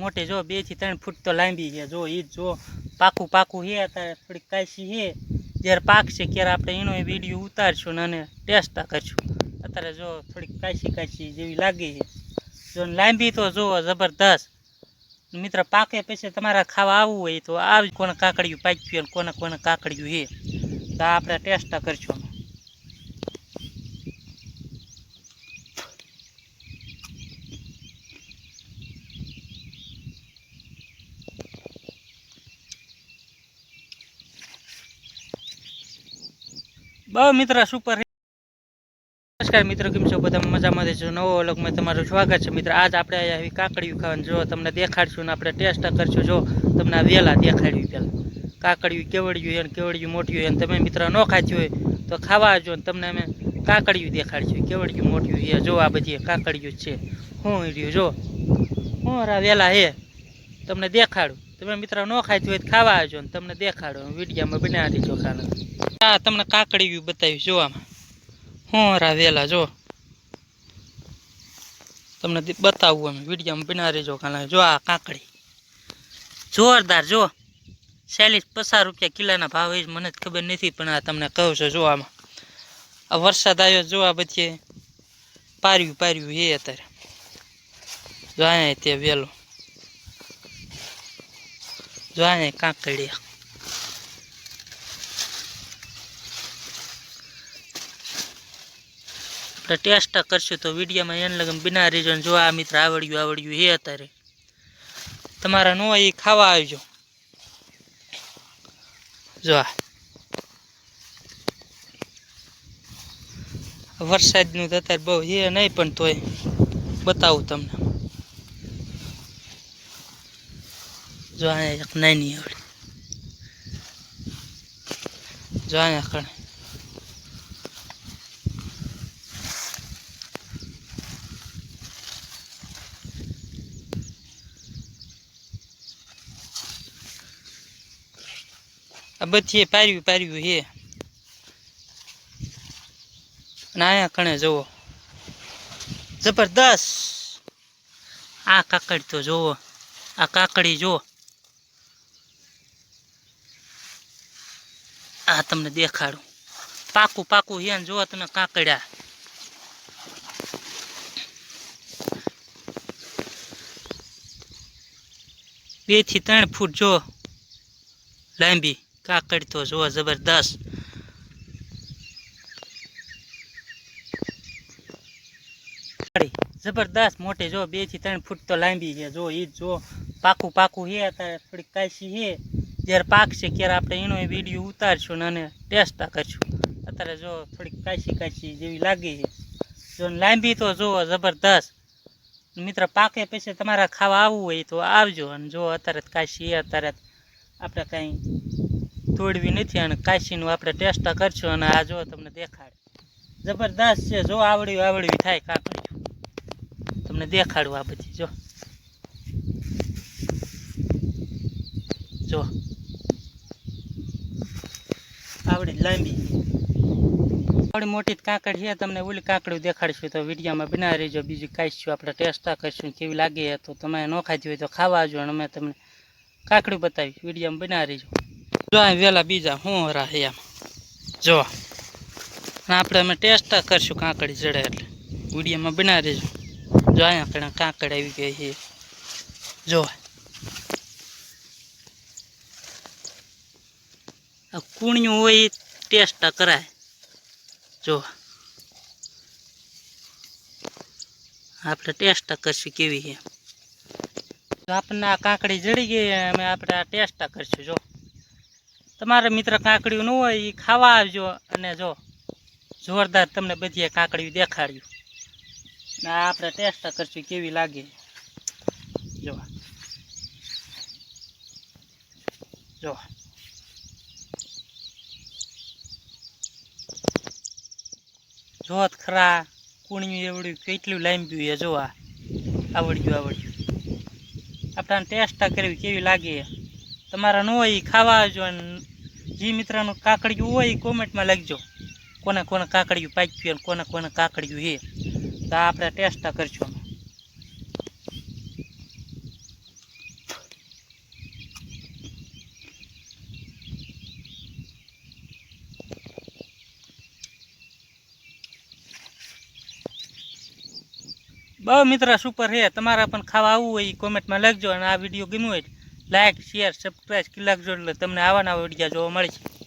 મોટી જો બેથી ત્રણ ફૂટ તો લાંબી છે. જો ઈ જો પાકું પાકું છે, અત્યારે થોડીક કાશી છે. જ્યારે પાકશે ત્યારે આપણે એનો વીડિયો ઉતારશું અને ટેસ્ટ કરશું. અત્યારે જો થોડીક કાશી કાશી જેવી લાગી છે. જો લાંબી તો જુઓ જબરદસ્ત. મિત્ર, પાકે પછી તમારે ખાવા આવવું હોય તો આવ કોને કાકડિયું પાક્યું કોને કોને કાકડિયું છે. તો આપણે ટેસ્ટ કરશું. બહુ મિત્ર સુપર નમસ્કાર મિત્રો, કેમ છો? બધા મજામાં છો? નવો વ્લોગમાં તમારું સ્વાગત છે. મિત્ર, આજ આપણે અહીંયા આવી કાકડીયું ખાવાનું. જો તમને દેખાડશું ને આપણે ટેસ્ટ કરશું. જો તમને આ વેલા દેખાડ્યું પહેલાં કાકડિયું કેવડિયું અને કેવડિયું મોટ્યું અને તમે મિત્ર ન ખાતી હોય તો ખાવા આવજો ને તમને અમે કાકડિયું દેખાડશું. કેવડિયું મોટ્યું એ જો આ બધી કાકડિયું છે. હું રહ્યું જો. હું વેલા હે. તમને દેખાડું. તમે મિત્ર ન ખાતી હોય તો ખાવા આવજો ને તમને દેખાડું. વિડીયામાં બનાવી દીધો ખાને આ તમને કાકડિયું બતાવ્યું જો આમાં હું રા વેલા જો. તમને બતાવવું બતાવું અમે, વિડીયોમાં બના રહેજો કાલે જો આ કાકડી. જોરદાર જો. ચાલીસ પચાસ રૂપિયા કિલોના ભાવ એ મને ખબર નથી, પણ આ તમને કહું છું જો આમાં આ વરસાદ આવ્યો જો આ બધી પાર્યું પાર્યું એ અત્યારે. જો અહીંયા તે વેલો. જો અહીંયા કાકડી આપણે ટેસ્ટ કરશું તો વિડીયોમાં એને લગન બિના રીઝન જો આ મિત્ર આવડ્યું આવડ્યું એ અત્યારે. તમારા નો એ ખાવા આવજો. જો વરસાદનું તો અત્યારે બહુ એ નહીં પણ તોય બતાવું તમને. જો અહીંયા એક નાની આવડી. જો અહીંયા કણે. આ બધી પાર્યું પાર્યું છે અને અહીંયા કણે જુઓ જબરદસ્ત આ કાકડી તો જુઓ આ કાકડી જુઓ આ તમને દેખાડું પાકું પાકું છે ને જુઓ તમે કાકડ્યા બેથી ત્રણ ફૂટ જો લાંબી કાકડ તો જુઓ જબરદસ્ત. જબરદસ્ત મોટી જો, બેથી ત્રણ ફૂટ તો લાંબી છે. જો ઈ જો પાકું પાકું છે, અત્યારે થોડીક કાશી છે. જ્યારે પાકશે ત્યારે આપણે એનો વીડિયો ઉતારશું અને ટેસ્ટ કરશું. અત્યારે જો થોડીક કાશી કાશી જેવી લાગી છે. જો લાંબી તો જુઓ જબરદસ્ત. મિત્ર, પાકે પછી તમારે ખાવા આવવું હોય તો આવજો. અને જો અત્યારે કાશી અત્યારે આપણે કાંઈ તોડવી નથી અને કાશીનું આપણે ટેસ્ટ કરશું અને આ જો તમને દેખાડે. જબરદસ્ત છે, જો આવડ્યું આવડ્યું થાય કાકડી તમને દેખાડું આ બધી, જો. જો. આવડી લાંબી. આવડી મોટી જ કાકડી છે, તમને ઓલી કાંકડું દેખાડશું તો વિડીયોમાં બના રહીજો. બીજું કાઢશું આપણે ટેસ્ટ કરશું. કેવી લાગે તો તમે ન ખાધી હોય તો ખાવા આવજો અને અમે તમને કાંકડું બતાવી વિડીયોમાં બના રહેજો. જો વેલા બીજા હું રા એમ. જો. આપણે અમે ટેસ્ટ કરશું કાંકડી જડે એટલે. વિડીયોમાં બના રહેજો જો અહીંયા આપણે કાંકડ આવી ગઈ છે. જો. આ કુણિયું હોય એ ટેસ્ટ કરાય. જો. આપણે ટેસ્ટ કરશું કેવી છે. આપણને આ કાંકડી જડી ગઈ, અમે આપણે આ ટેસ્ટ કરશું, જો. તમારે મિત્ર કાકડીયું ન હોય એ ખાવા આવજો. અને જો, જોરદાર તમને બધી કાકડીયું દેખાડ્યું. ને આપણે ટેસ્ટ કરશું કેવી લાગે. જો. જો. જોત ખરા, કુણિયું એવડ્યું કેટલું લાંબ્યું એ જોવા આવડ્યું આવડ્યું. આપણે ટેસ્ટ કરવી કેવી લાગે? તમારા ન હોય ખાવા આવજો અને જે મિત્રનું કાકડિયું હોય એ કોમેન્ટમાં લખજો. કોને કોને કાકડિયું પાક્યું અને કોને કોને કાકડિયું હે. તો આપણે ટેસ્ટ કરશું બહુ મિત્ર સુપર છે તમારે પણ ખાવા આવવું હોય એ કોમેન્ટમાં લખજો અને આ વીડિયો ગમ્યો હોય લાઈક શેર સબસ્ક્રાઈબ લખજો એટલે તમને આવા નવા વિડીયા જોવા મળશે